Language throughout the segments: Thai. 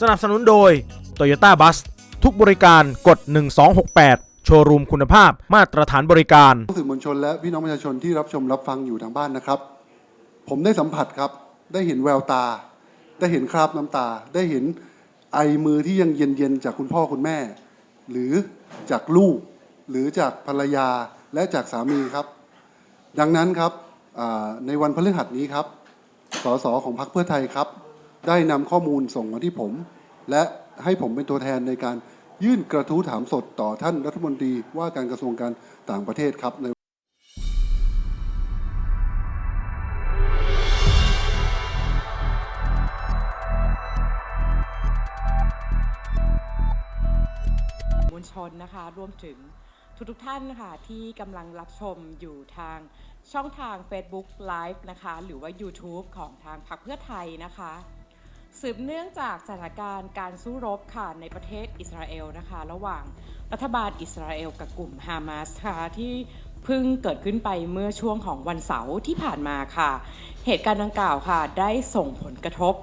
สนับสนุนโดย Toyota Bus ทุกบริการกด 1268 โชว์รูมคุณภาพมาตรฐานบริการ สื่อมวลชนและพี่น้องประชาชนที่รับชมรับฟังอยู่ทางบ้านนะครับ ผมได้สัมผัสครับ ได้เห็นแววตา ได้เห็นคราบน้ำตา ได้เห็นไอมือที่ยังเย็นๆจากคุณพ่อคุณแม่ หรือจากลูก หรือจากภรรยาและจากสามีครับ ดังนั้นครับอ่าในวันพฤหัสนี้ครับสสของพรรคเพื่อไทยครับ ได้นำข้อมูลส่งมาที่ผม และให้ผมเป็นตัวแทนในการยื่นกระทู้ถามสดต่อท่านรัฐมนตรีว่าการกระทรวงการต่างประเทศครับในมวลชนนะคะรวมถึงทุกๆท่านนะคะที่กำลังรับชมอยู่ทางช่องทาง Facebook Live นะคะ หรือว่า YouTube ของทางพรรคเพื่อไทยนะคะ สืบเนื่องจากสถานการณ์การสู้รบค่ะในประเทศอิสราเอลนะคะ ระหว่างรัฐบาลอิสราเอลกับกลุ่มฮามาสค่ะที่เพิ่งเกิดขึ้นไปเมื่อช่วงของวันเสาร์ที่ผ่านมาค่ะ เหตุการณ์ดังกล่าวค่ะ ได้ส่งผลกระทบ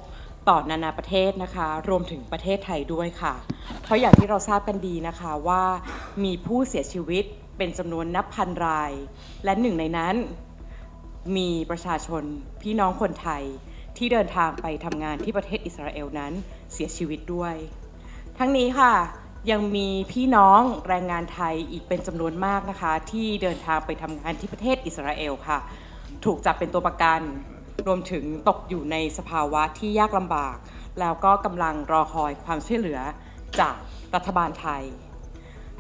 ต่อนานาประเทศนะคะ รวมถึงประเทศไทยด้วยค่ะ เพราะอย่างที่เราทราบกันดีนะคะว่ามีผู้เสียชีวิตเป็นจำนวนนับพันราย และหนึ่งในนั้นมีประชาชนพี่น้องคนไทย ที่เดินทางไปทำงานที่ประเทศอิสราเอลนั้นเสียชีวิตด้วย ทั้งนี้ค่ะยังมีพี่น้องแรงงานไทยอีกเป็นจำนวนมากนะคะ ที่เดินทางไปทำงานที่ประเทศอิสราเอลค่ะ ถูกจับเป็นตัวประกัน รวมถึงตกอยู่ในสภาวะที่ยากลำบาก แล้วก็กำลังรอคอยความช่วยเหลือจากรัฐบาลไทย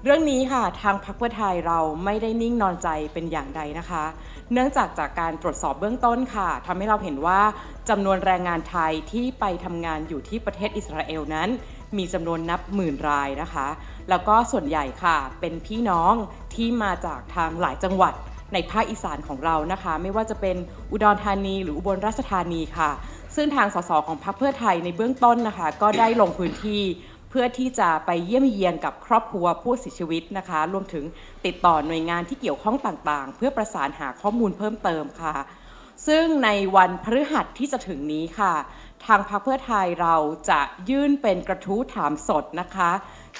เรื่องนี้ค่ะทางพรรคเพื่อไทยเราไม่ได้นิ่งนอนใจเป็นอย่างใดนะคะ เนื่องจากจากการตรวจสอบเบื้องต้นค่ะทำให้เราเห็นว่า จำนวนแรงงานไทยที่ไปทำงานอยู่ที่ประเทศอิสราเอลนั้น มีจำนวนนับหมื่นรายนะคะ แล้วก็ส่วนใหญ่ค่ะ เป็นพี่น้องที่มาจากทางหลายจังหวัดในภาคอีสานของเรานะคะ ไม่ว่าจะเป็นอุดรธานี หรืออุบลราชธานีค่ะ ซึ่งทางสสของพรรคเพื่อไทยในเบื้องต้นนะคะ ก็ได้ลงพื้นที่เพื่อที่จะไปเยี่ยมเยียนกับครอบครัวผู้เสียชีวิตนะคะ รวมถึงติดต่อหน่วยงานที่เกี่ยวข้องต่างๆ เพื่อประสานหาข้อมูลเพิ่มเติมค่ะ ซึ่งในวันพฤหัสที่จะถึงนี้ค่ะ ทางพรรคเพื่อไทยเราจะยื่นเป็นกระทู้ถามสดนะคะ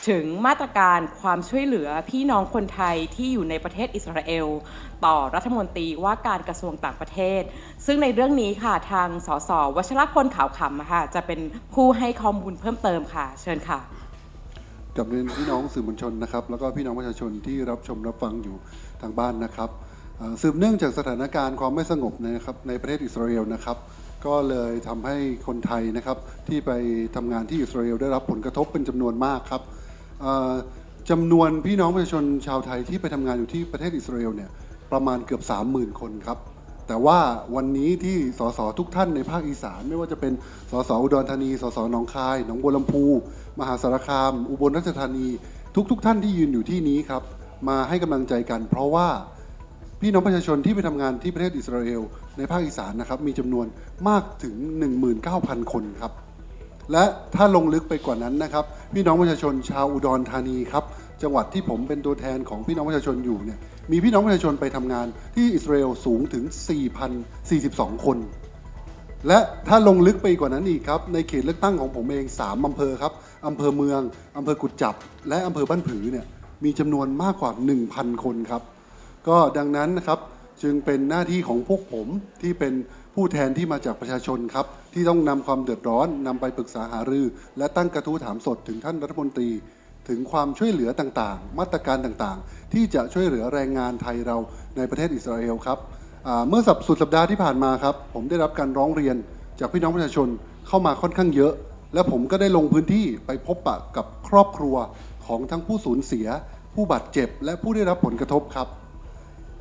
ถึงมาตรการความช่วยเหลือพี่น้องคนไทยที่อยู่ในประเทศอิสราเอล ต่อรัฐมนตรีว่าการกระทรวงต่างประเทศ ซึ่งในเรื่องนี้ค่ะทางสสวชรพลขาวขำค่ะจะเป็นผู้ให้ข้อมูลเพิ่มเติมค่ะ เชิญค่ะกับเรียนพี่น้องสื่อมวลชนนะครับ แล้วก็พี่น้องประชาชนที่รับชมรับฟังอยู่ทางบ้านนะครับ สืบเนื่องจากสถานการณ์ความไม่สงบนะครับในประเทศอิสราเอลนะครับ ก็เลยทำให้คนไทยนะครับที่ไปทำงานที่อิสราเอลได้รับผลกระทบเป็นจำนวนมากครับเอ่อจำนวนพี่น้องประชาชนชาวไทยที่ไปทำงานอยู่ที่ประเทศอิสราเอลเนี่ยประมาณเกือบ 30,000 คนครับแต่ว่าวันนี้ที่สสทุกท่านในภาคอีสาน ไม่ว่าจะเป็นสสอุดรธานีสสหนองคายหนองบัวลำพู มหาสารคาม อุบลราชธานี ทุกๆทท่านที่ยืนอยู่ที่นี้ครับมาให้กำลังใจกัน เพราะว่า พี่น้องประชาชนที่ไปทำงานที่ประเทศอิสราเอลในภาคอีสานนะครับมีจำนวนมากถึง 19,000 คนครับ และถ้าลงลึกไปกว่านั้นนะครับพี่น้องประชาชนชาวอุดรธานีครับจังหวัดที่ผมเป็นตัวแทนของพี่น้องประชาชนอยู่เนี่ยมีพี่น้องประชาชนไปทำงานที่อิสราเอลสูงถึง 4,042 คน และถ้าลงลึกไปกว่านั้นอีกครับในเขตเลือกตั้งของผมเอง 3อำเภอครับอำเภอเมืองอำเภอกุดจับ และอำเภอบ้านผือเนี่ยมีจำนวนมากกว่า 1,000 คนครับ ก็ดังนั้นนะครับจึงเป็นหน้าที่ของพวกผมที่เป็นผู้แทนที่มาจากประชาชนครับ ที่ต้องนำความเดือดร้อนนำไปปรึกษาหารือ และตั้งกระทู้ถามสดถึงท่านรัฐมนตรี ถึงความช่วยเหลือต่างๆ มาตรการต่างๆ ที่จะช่วยเหลือแรงงานไทยเราในประเทศอิสราเอลครับเมื่อสัปสุดสัปดาห์ที่ผ่านมาครับผมได้รับการร้องเรียนจากพี่น้องประชาชนเข้ามาค่อนข้างเยอะ และผมก็ได้ลงพื้นที่ไปพบปะกับครอบครัวของทั้งผู้สูญเสีย ผู้บาดเจ็บ และผู้ได้รับผลกระทบครับ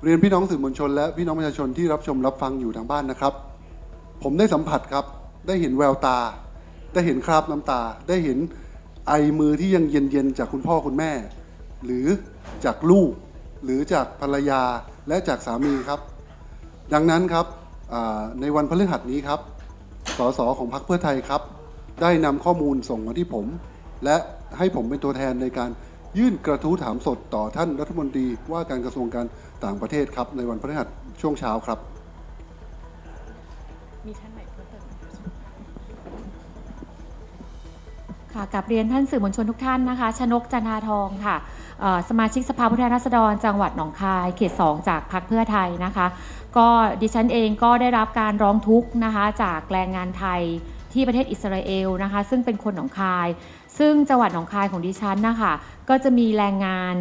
เรียนพี่น้องสื่อมวลชน และพี่น้องประชาชนที่รับชมรับฟังอยู่ทางบ้านนะครับ ผมได้สัมผัสครับ ได้เห็นแววตา ได้เห็นคราบน้ำตา ได้เห็นไอมือที่ยังเย็นๆจากคุณพ่อคุณแม่ หรือจากลูก หรือจากภรรยาและจากสามีครับ ดังนั้นครับในวันพฤหัสนี้ครับสสของพรรคเพื่อไทยครับ ได้นำข้อมูลส่งมาที่ผม และให้ผมเป็นตัวแทนในการยื่นกระทู้ถามสดต่อท่านรัฐมนตรีว่าการกระทรวงการ ต่างประเทศครับ ในวันพฤหัสช่วงเช้าครับ มีท่านไหนเพิ่มเติมไหมคะค่ะกับเรียนท่านสื่อมวลชนทุกท่านนะคะ ชนกจันทาทองค่ะเอ่อสมาชิกสภาผู้แทนราษฎร จังหวัดหนองคาย เขต 2 จากพรรคเพื่อไทยนะคะ ก็ดิฉันเองก็ได้รับการร้องทุกข์นะคะจากแรงงานไทยที่ประเทศอิสราเอลนะคะ ซึ่งเป็นคนหนองคาย ซึ่งจังหวัดหนองคายของดิฉันนะคะก็จะมีแรงงาน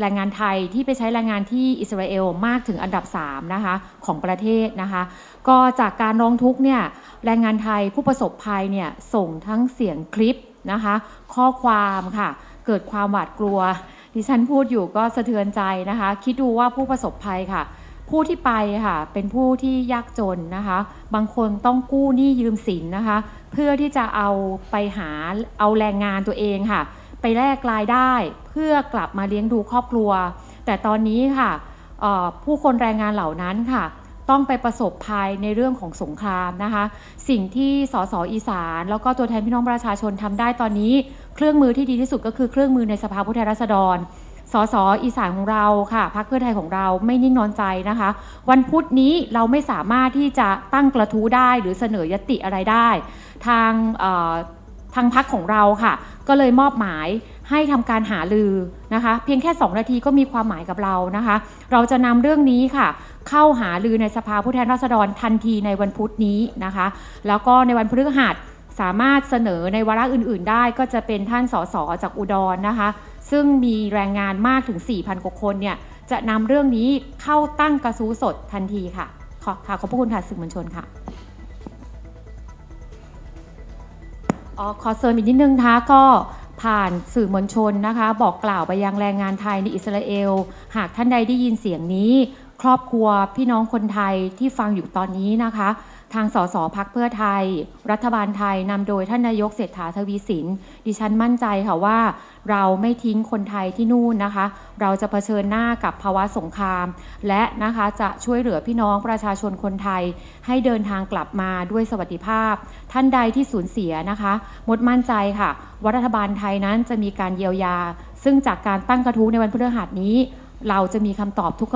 แรงงานไทยที่ไปใช้แรงงานที่อิสราเอลมากถึงอันดับ3นะคะของประเทศนะคะก็จากการร้องทุกเนี่ยแรงงานไทยผู้ประสบภัยเนี่ยส่งทั้งเสียงคลิปนะคะข้อความค่ะเกิดความหวาดกลัวดิฉันพูดอยู่ก็สะเทือนใจนะคะ คิดดูว่าผู้ประสบภัยค่ะ ผู้ที่ไปค่ะเป็นผู้ที่ยากจนนะคะ บางคนต้องกู้หนี้ยืมสินนะคะ เพื่อที่จะเอาไปหาเอาแรงงานตัวเองค่ะ ไปแลกรายได้เพื่อกลับมาเลี้ยงดูครอบครัว แต่ตอนนี้ค่ะผู้คนแรงงานเหล่านั้นค่ะ ต้องไปประสบภัยในเรื่องของสงครามนะคะ สิ่งที่สสอีสาน แล้วก็ตัวแทนพี่น้องประชาชนทำได้ตอนนี้ เครื่องมือที่ดีที่สุดก็คือเครื่องมือในสภาผู้แทนราษฎร สสอีสานของเราค่ะพรรคเพื่อไทยของเราไม่นิ่งนอนใจนะคะ วันพุธนี้เราไม่สามารถที่จะตั้งกระทู้ได้หรือเสนอยติอะไรได้ ทางทางพักของเราค่ะ ก็เลยมอบหมายให้ทำการหาลือนะคะ เพียงแค่ 2 นาทีก็มีความหมายกับเรานะคะ เราจะนำเรื่องนี้ค่ะ เข้าหาลือในสภาผู้แทนราษฎรทันทีในวันพุธนี้นะคะ แล้วก็ในวันพฤหัสสามารถเสนอในวาระอื่น ๆ ได้ก็จะเป็นท่านสสจากอุดรนะคะ ซึ่งมีแรงงานมากถึง 4,000 กว่าคนเนี่ยจะนำเรื่องนี้เข้าตั้งกระทู้สดทันทีค่ะ ขอค่ะขอบพระคุณค่ะสื่อมวลชนค่ะอ๋อขอเสริมอีกนิดนึงนะคะก็ผ่านสื่อมวลชนนะคะ บอกกล่าวไปยังแรงงานไทยในอิสราเอล หากท่านใดได้ยินเสียงนี้ ครอบครัวพี่น้องคนไทยที่ฟังอยู่ตอนนี้นะคะ ทางสสพักเพื่อไทย รัฐบาลไทยนำโดยท่านนายกเศรษฐาทวีสิน ดิฉันมั่นใจค่ะว่า เราไม่ทิ้งคนไทยที่นู่นนะคะ เราจะเผชิญหน้ากับภาวะสงคราม และนะคะจะช่วยเหลือพี่น้องประชาชนคนไทย ให้เดินทางกลับมาด้วยสวัสดิภาพ ท่านใดที่สูญเสียนะคะมดมั่นใจค่ะว่ารัฐบาลไทยนั้นจะมีการเยียวยา ซึ่งจากการตั้งกระทู้ในวันพฤหัสนี้ เราจะมีคำตอบทุก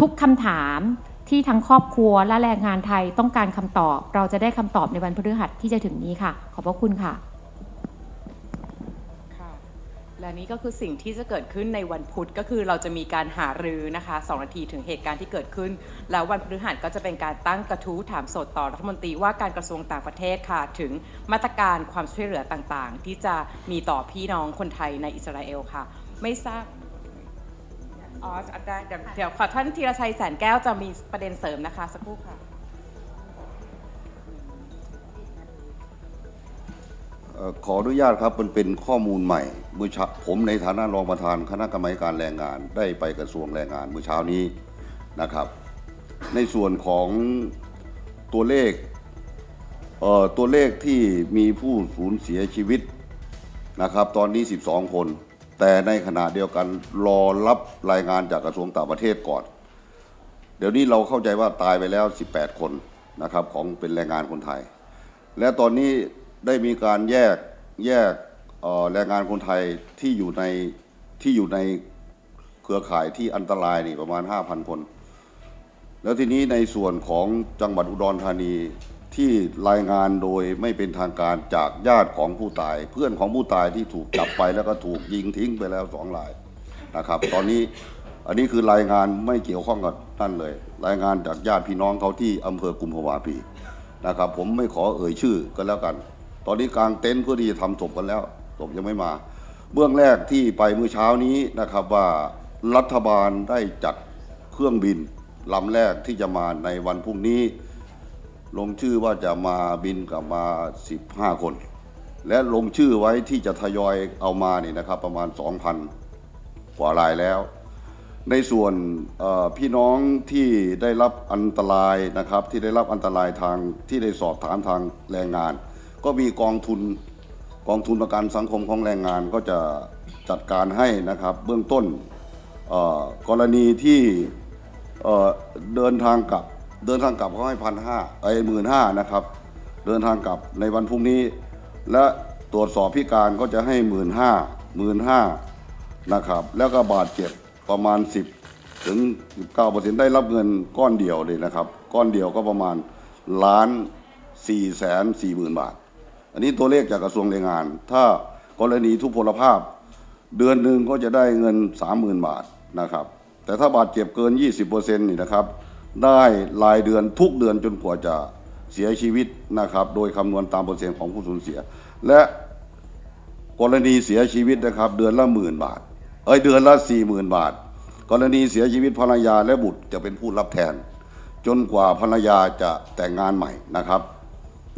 ทุกคำถามที่ทั้งครอบครัวและแรงงานไทยต้องการคำตอบ เราจะได้คำตอบในวันพฤหัสที่จะถึงนี้ค่ะ ขอบพระคุณค่ะ และนี่ก็คือสิ่งที่จะเกิดขึ้นในวันพุธก็คือเราจะมีการหารือนะคะสองนาทีถึงเหตุการณ์ที่เกิดขึ้น แล้ววันพฤหัสก็จะเป็นการตั้งกระทู้ถามสดต่อรัฐมนตรีว่าการกระทรวงต่างประเทศค่ะ ถึงมาตรการความช่วยเหลือต่างๆ ที่จะมีต่อพี่น้องคนไทยในอิสราเอลค่ะ ไม่ทราบอ๋อได้เดี๋ยวขอท่านธีรชัยแสนแก้วจะมีประเด็นเสริมนะคะสักครู่ค่ะ ขออนุญาตครับมันเป็นข้อมูลใหม่เมื่อผมในฐานะรองประธานคณะกรรมการแรงงานได้ไปกระทรวงแรงงานเมื่อเช้านี้นะครับ ในส่วนของตัวเลขเตัวเลขที่มีผู้สูญเสียชีวิตนะครับ ตอนนี้ 12 คน แต่ในขณะเดียวกันรอรับรายงานจากกระทรวงต่างประเทศก่อน เดี๋ยวนี้เราเข้าใจว่าตายไปแล้ว 18 คนนะครับของเป็นแรงงานคนไทย และตอนนี้ ได้มีการแยกแยกแรงงานคนไทยที่อยู่ในที่อยู่ในเครือข่ายที่อันตรายนี่ประมาณ 5,000 คน แล้วทีนี้ในส่วนของจังหวัดอุดรธานีที่รายงานโดยไม่เป็นทางการจากญาติของผู้ตาย เพื่อนของผู้ตายที่ถูกจับไปแล้วก็ถูกยิงทิ้งไปแล้วสองรายนะครับ ตอนนี้อันนี้คือรายงานไม่เกี่ยวข้องกับท่านเลย รายงานจากญาติพี่น้องเขาที่อำเภอกุมภาวาปีนะครับ ผมไม่ขอเอ่ยชื่อก็แล้วกัน ตอนนี้กลางเต็นท์เพื่อที่จะทำศพกันแล้วศพยังไม่มา เบื้องแรกที่ไปเมื่อเช้านี้นะครับว่ารัฐบาลได้จัดเครื่องบินลำแรกที่จะมาในวันพรุ่งนี้ ลงชื่อว่าจะมาบินกับมา 15 คน และลงชื่อไว้ที่จะทยอยเอามานี่นะครับ ประมาณ 2,000 กว่ารายแล้ว ในส่วนพี่น้องที่ได้รับอันตรายนะครับ ที่ได้รับอันตรายทางที่ได้สอบถามทางแรงงาน ก็มีกองทุนกองทุนประกันสังคมของแรงงานก็จะจัดการให้นะครับเบื้องต้นกรณีที่เดินทางกลับเดินทางกลับเขาให้พันห้าไอ้หมื่นห้านะครับเดินทางกลับในวันพรุ่งนี้ และตรวจสอบพิการก็จะให้หมื่นห้าหมื่นห้านะครับแล้วก็บาดเจ็บประมาณ 10 ถึง19ได้รับเงินก้อนเดียวเลยนะครับ ก้อนเดียวก็ประมาณล้าน4แสน4หมื่นบาท อันนี้ตัวเลขจากกระทรวงแรงงาน ถ้ากรณีทุพพลภาพ เดือนหนึ่งก็จะได้เงิน 30,000 บาทนะครับ แต่ถ้าบาดเจ็บเกิน 20%นี่นะครับ ได้รายเดือนทุกเดือนจนกว่าจะเสียชีวิตนะครับ โดยคำนวณตามเปอร์เซ็นต์ของผู้สูญเสีย และกรณีเสียชีวิตนะครับ เดือนละหมื่นบาท เอ้ยเดือนละสี่หมื่นบาท กรณีเสียชีวิตภรรยาและบุตรจะเป็นผู้รับแทน จนกว่าภรรยาจะแต่งงานใหม่นะครับ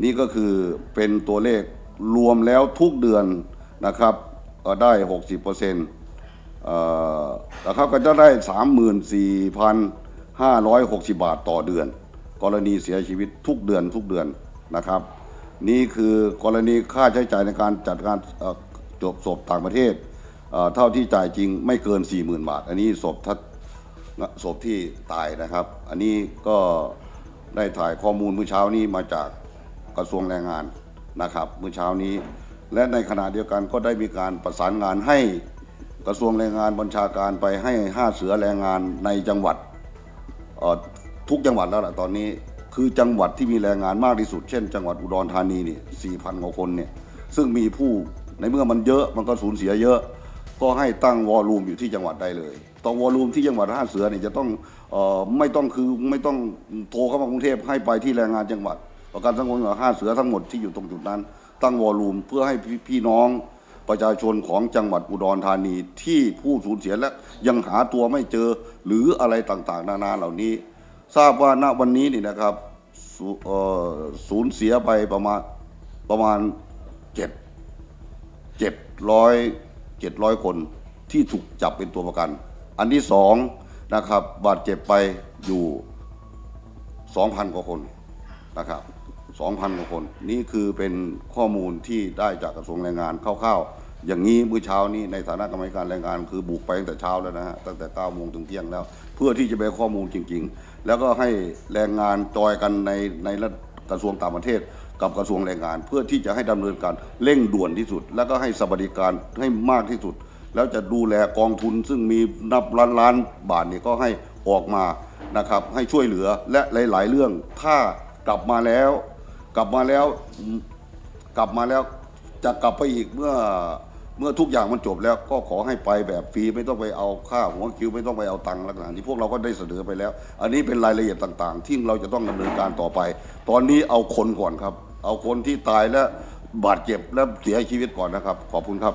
นี่ก็คือเป็นตัวเลขรวมแล้วทุกเดือนนะครับก็ได้ 60เปอร์เซ็นต์นะครับก็จะได้ 34,560 บาทต่อเดือน กรณีเสียชีวิตทุกเดือนทุกเดือนนะครับ นี่คือกรณีค่าใช้จ่ายในการจัดการจบศพต่างประเทศเอ่อเท่าที่จ่ายจริงไม่เกิน 40,000 บาท อันนี้ศพทัดศพที่ตายนะครับ อันนี้ก็ได้ถ่ายข้อมูลเมื่อเช้านี้มาจาก กระทรวงแรงงานนะครับเมื่อเช้านี้ และในขณะเดียวกันก็ได้มีการประสานงานให้กระทรวงแรงงานบัญชาการไปให้ห้าเสือแรงงานในจังหวัดทุกจังหวัดแล้วล่ะตอนนี้ คือจังหวัดที่มีแรงงานมากที่สุด เช่น จังหวัดอุดรธานีนี่สี่พันกว่าคนเนี่ยซึ่งมีผู้ในเมื่อมันเยอะมันก็สูญเสียเยอะ ก็ให้ตั้งวอลลุ่มอยู่ที่จังหวัดได้เลยตองวอลลุ่มที่จังหวัดห้าเสือเนี่ยจะต้องออไม่ต้องคือไม่ต้องโทรเข้ามากรุงเทพให้ไปที่แรงงานจังหวัด ประกันสังคมของห้าเสือทั้งหมดที่อยู่ตรงจุดนั้น ตั้งวอลลุ่มเพื่อให้พี่น้องประชาชนของจังหวัดอุดรธานีที่ผู้สูญเสียและยังหาตัวไม่เจอหรืออะไรต่างๆ นานาเหล่านี้ ทราบว่าณวันนี้นี่นะครับสูเอ่อสูญเสียไปประมาณประมาณเจ็ดเจ็ดร้อยเจ็ดร้อยคนที่ถูกจับเป็นตัวประกัน อันที่สองนะครับบาดเจ็บไปอยู่สองพันกว่าคนนะครับ 2,000กว่าคน นี่คือเป็นข้อมูลที่ได้จากกระทรวงแรงงานคร่าวๆ อย่างนี้เมื่อเช้านี้ในฐานะกรรมการแรงงานคือบุกไปตั้งแต่เช้าแล้วนะฮะตั้งแต่9โมงถึงเที่ยงแล้ว เพื่อที่จะไปข้อมูลจริง ๆ แล้วก็ให้แรงงานจอยกันในในกระทรวงต่างประเทศกับกระทรวงแรงงาน เพื่อที่จะให้ดำเนินการเร่งด่วนที่สุด แล้วก็ให้สวัสดิการให้มากที่สุด แล้วจะดูแลกองทุนซึ่งมีนับล้านล้านบาทเนี่ยก็ให้ออกมานะครับให้ช่วยเหลือและหลาย ๆ เรื่องถ้ากลับมาแล้ว กลับมาแล้วกลับมาแล้วจะกลับไปอีกเมื่อเมื่อทุกอย่างมันจบแล้วก็ขอให้ไปแบบฟรีไม่ต้องไปเอาค่าหัวคิวไม่ต้องไปเอาตังค์ลักษณะที่พวกเราก็ได้เสนอไปแล้ว อันนี้เป็นรายละเอียดต่างๆ ที่เราจะต้องดำเนินการต่อไป ตอนนี้เอาคนก่อนครับ เอาคนที่ตายและบาดเจ็บและเสียชีวิตก่อนนะครับ ขอบคุณครับ